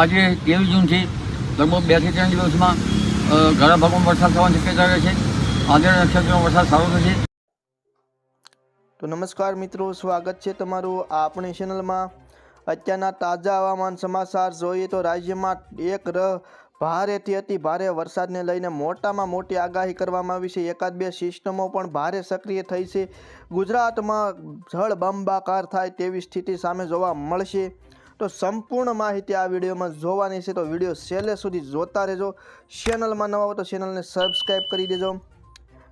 આજે ત્રેવીસ જૂનથી લગભગ બેથી ત્રણ દિવસમાં ઘણા ભાગોમાં વરસાદ થવાની શક્યતા રહે છે. આજે નક્ષત્રમાં વરસાદ સારો થશે. તો નમસ્કાર મિત્રો, સ્વાગત છે તમારું આપણી ચેનલમાં. અત્યારના તાજા હવામાન સમાચાર જોઈએ તો રાજ્યમાં એક ર ભારેથી અતિ ભારે વરસાદને લઈને મોટામાં મોટી આગાહી કરવામાં આવી છે. એકાદ બે સિસ્ટમો પણ ભારે સક્રિય થઈ છે. ગુજરાતમાં જળબંબાકાર થાય તેવી સ્થિતિ સામે જોવા મળશે. તો સંપૂર્ણ માહિતી આ વિડીયોમાં જોવાની છે. તો વીડિયો છેલ્લે સુધી જોતા રહેજો. ચેનલમાં નવા હો તો ચેનલને સબસ્ક્રાઈબ કરી દેજો.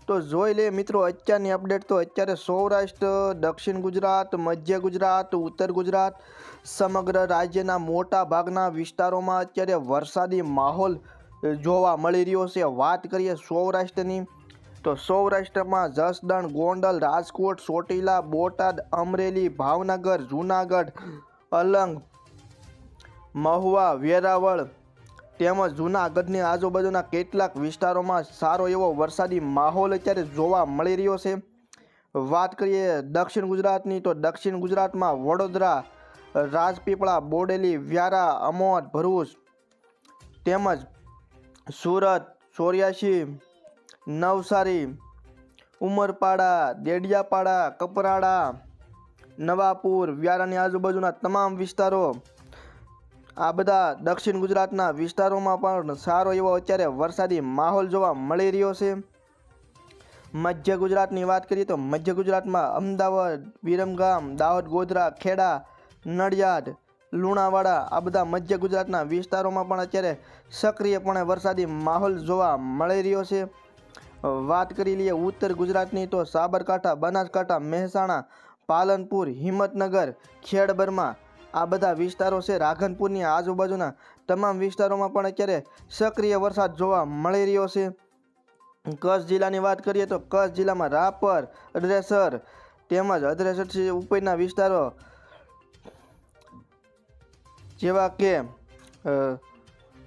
તો જોઈ લે મિત્રો, અત્યારની અપડેટ તો અત્યારે સૌરાષ્ટ્ર, દક્ષિણ ગુજરાત, મધ્ય ગુજરાત, ઉત્તર ગુજરાત સમગ્ર રાજ્યના મોટા ભાગના વિસ્તારોમાં અત્યારે વરસાદી માહોલ જોવા મળી રહ્યો છે. વાત કરીએ સૌરાષ્ટ્રની, તો સૌરાષ્ટ્રમાં જસદણ, ગોંડલ, રાજકોટ, ચોટીલા, બોટાદ, અમરેલી, ભાવનગર, જૂનાગઢ, અલંગ મહુવા, વેરાવળ તેમજ જૂનાગઢની આજુબાજુના કેટલાક વિસ્તારોમાં સારો એવો વરસાદી માહોલ અત્યારે જોવા મળી રહ્યો છે. વાત કરીએ દક્ષિણ ગુજરાતની, તો દક્ષિણ ગુજરાતમાં વડોદરા, રાજપીપળા, બોડેલી, વ્યારા, અમોદ, ભરૂચ તેમજ સુરત, ચોર્યાસી, નવસારી, ઉમરપાડા, દેડિયાપાડા, કપરાડા, નવાપુર, વ્યારાની આજુબાજુના તમામ વિસ્તારો આ બધા દક્ષિણ ગુજરાતના વિસ્તારોમાં પણ સારો એવો અત્યારે વરસાદી માહોલ જોવા મળી રહ્યો છે. મધ્ય ગુજરાતની વાત કરીએ તો મધ્ય ગુજરાતમાં અમદાવાદ, વિરમગામ, દાહોદ, ગોધરા, ખેડા, નડિયાદ, લુણાવાડા આ બધા મધ્ય ગુજરાતના વિસ્તારોમાં પણ અત્યારે સક્રિયપણે વરસાદી માહોલ જોવા મળી રહ્યો છે. વાત કરી લઈએ ઉત્તર ગુજરાતની તો સાબરકાંઠા, બનાસકાંઠા, મહેસાણા, પાલનપુર, હિંમતનગર, ખેડબરમાં આ બધા વિસ્તારો છે રાધનપુરની આજુબાજુના. તમામ વિસ્તારોમાં પણ અત્યારે સક્રિય વરસાદ જોવા મળી રહ્યો છે. કચ્છ જિલ્લાની વાત કરીએ તો કચ્છ જિલ્લામાં રાપર અદ્રેસર તેમજ અડરેસરથી ઉપરના વિસ્તારો જેવા કે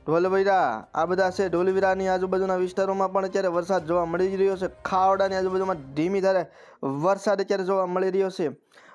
ઢોલવીરા, આ બધા છે ઢોલવીરાની આજુબાજુના વિસ્તારોમાં પણ અત્યારે વરસાદ જોવા મળી રહ્યો છે. ખાવડાની આજુબાજુમાં ધીમી ધારે વરસાદ અત્યારે જોવા મળી રહ્યો છે.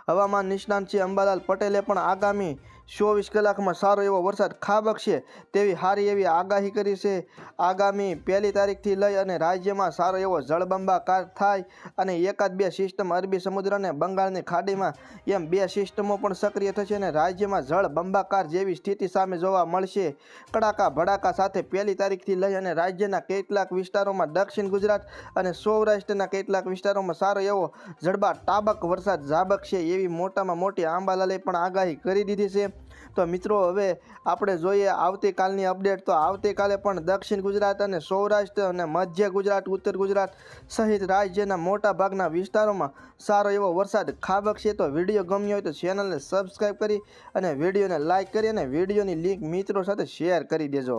હવામાન નિષ્ણાંત છે અંબાલાલ પટેલે પણ આગામી ચોવીસ કલાકમાં સારો એવો વરસાદ ખાબકશે તેવી સારી એવી આગાહી કરી છે. આગામી પહેલી તારીખથી લઈ અને રાજ્યમાં સારો એવો જળબંબાકાર થાય અને એકાદ બે સિસ્ટમ અરબી સમુદ્ર અને બંગાળની ખાડીમાં એમ બે સિસ્ટમો પણ સક્રિય થશે અને રાજ્યમાં જળબંબાકાર જેવી સ્થિતિ સામે જોવા મળશે. કડાકા ભડાકા સાથે પહેલી તારીખથી લઈ અને રાજ્યના કેટલાક વિસ્તારોમાં દક્ષિણ ગુજરાત અને સૌરાષ્ટ્રના કેટલાક વિસ્તારોમાં સારો એવો જડબા ટાબક વરસાદ ઝાબકશે એવી મોટામાં મોટી આંબાલાલે પણ આગાહી કરી દીધી છે. તો મિત્રો, હવે આપણે જોઈએ આવતીકાલની અપડેટ તો આવતીકાલે પણ દક્ષિણ ગુજરાત અને સૌરાષ્ટ્ર અને મધ્ય ગુજરાત, ઉત્તર ગુજરાત સહિત રાજ્યના મોટા ભાગના વિસ્તારોમાં સારો એવો વરસાદ ખાબકશે તો વીડિયો ગમ્યો હોય તો ચેનલને સબસ્ક્રાઈબ કરી અને વિડીયોને લાઇક કરી અને વિડીયોની લિંક મિત્રો સાથે શેર કરી દેજો.